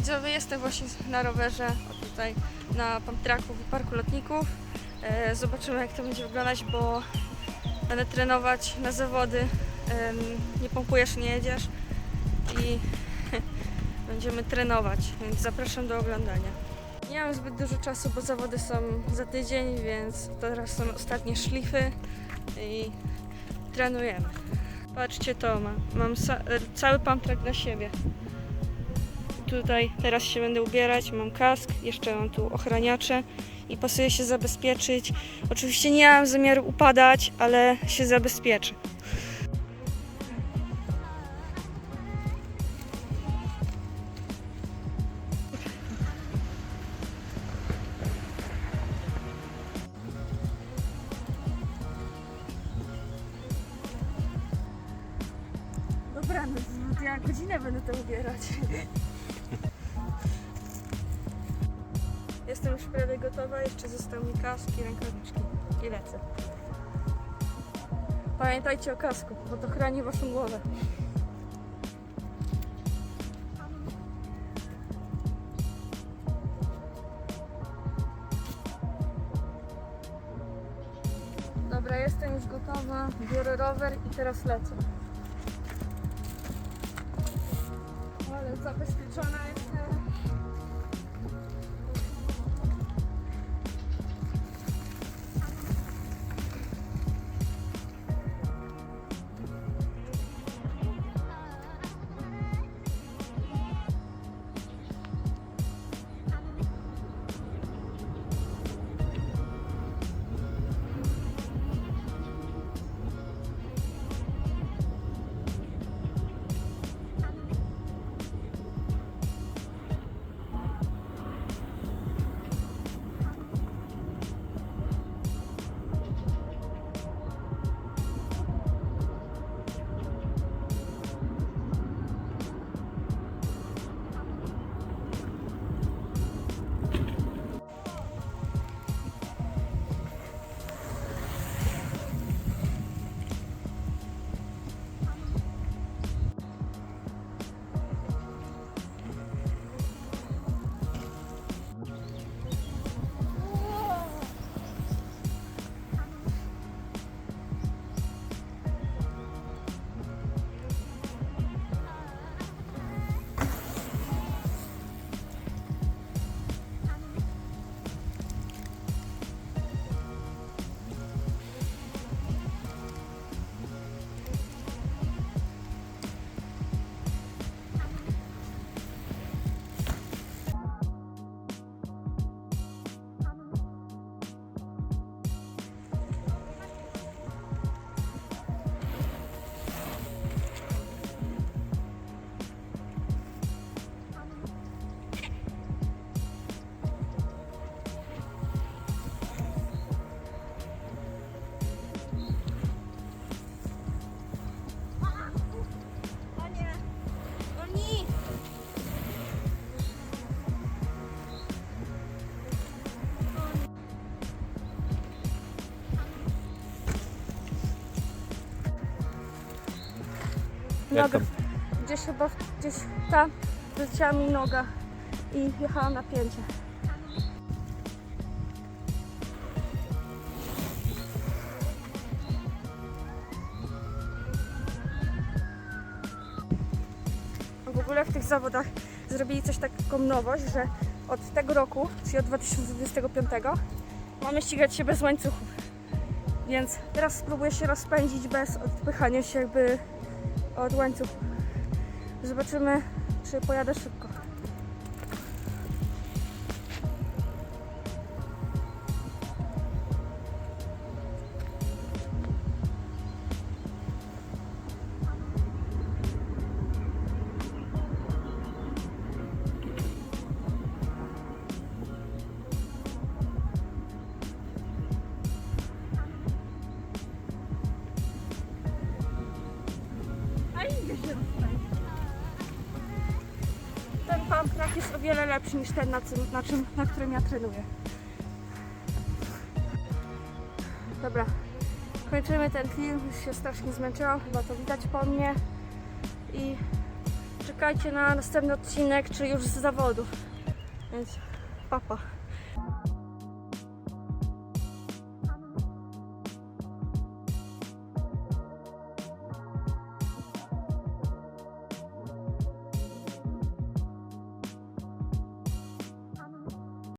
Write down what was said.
widzowie, jestem właśnie na rowerze tutaj na Pamtraku w parku lotników. E, zobaczymy jak to będzie wyglądać, bo będę trenować na zawody. Nie pompujesz, nie jedziesz i będziemy trenować, więc zapraszam do oglądania. Nie mam zbyt dużo czasu, bo zawody są za tydzień, więc teraz są ostatnie szlify i trenujemy. Patrzcie to, mam, mam cały pamtrak dla siebie. Tutaj teraz się będę ubierać, mam kask, jeszcze mam tu ochraniacze i pasuję się zabezpieczyć. Oczywiście nie mam zamiaru upadać, ale się zabezpieczę. Dobra, no ja godzinę będę to ubierać. Jestem już prawie gotowa, jeszcze został mi kask i rękawiczki. I lecę. Pamiętajcie o kasku, bo to chroni waszą głowę. Dobra, jestem już gotowa, biorę rower i teraz lecę. Ale zabezpieczona jestem. Jak Noga, tam? gdzieś chyba, gdzieś tam wleciała mi noga i jechałam na pięcie. W ogóle w tych zawodach zrobili coś taką nowość, że od tego roku, czyli od 2025, mamy ścigać się bez łańcuchów. Więc teraz spróbuję się rozpędzić bez odpychania się jakby od łańcuchu. Zobaczymy, czy pojadę szybko. Idzie się rozpędzi. Ten pump jest o wiele lepszy niż ten, na, czym, na, czym, na którym ja trenuję. Dobra, kończymy ten film. Już się strasznie zmęczyłam, chyba to widać po mnie. I czekajcie na następny odcinek, czy już z zawodów. Więc papa. Pa.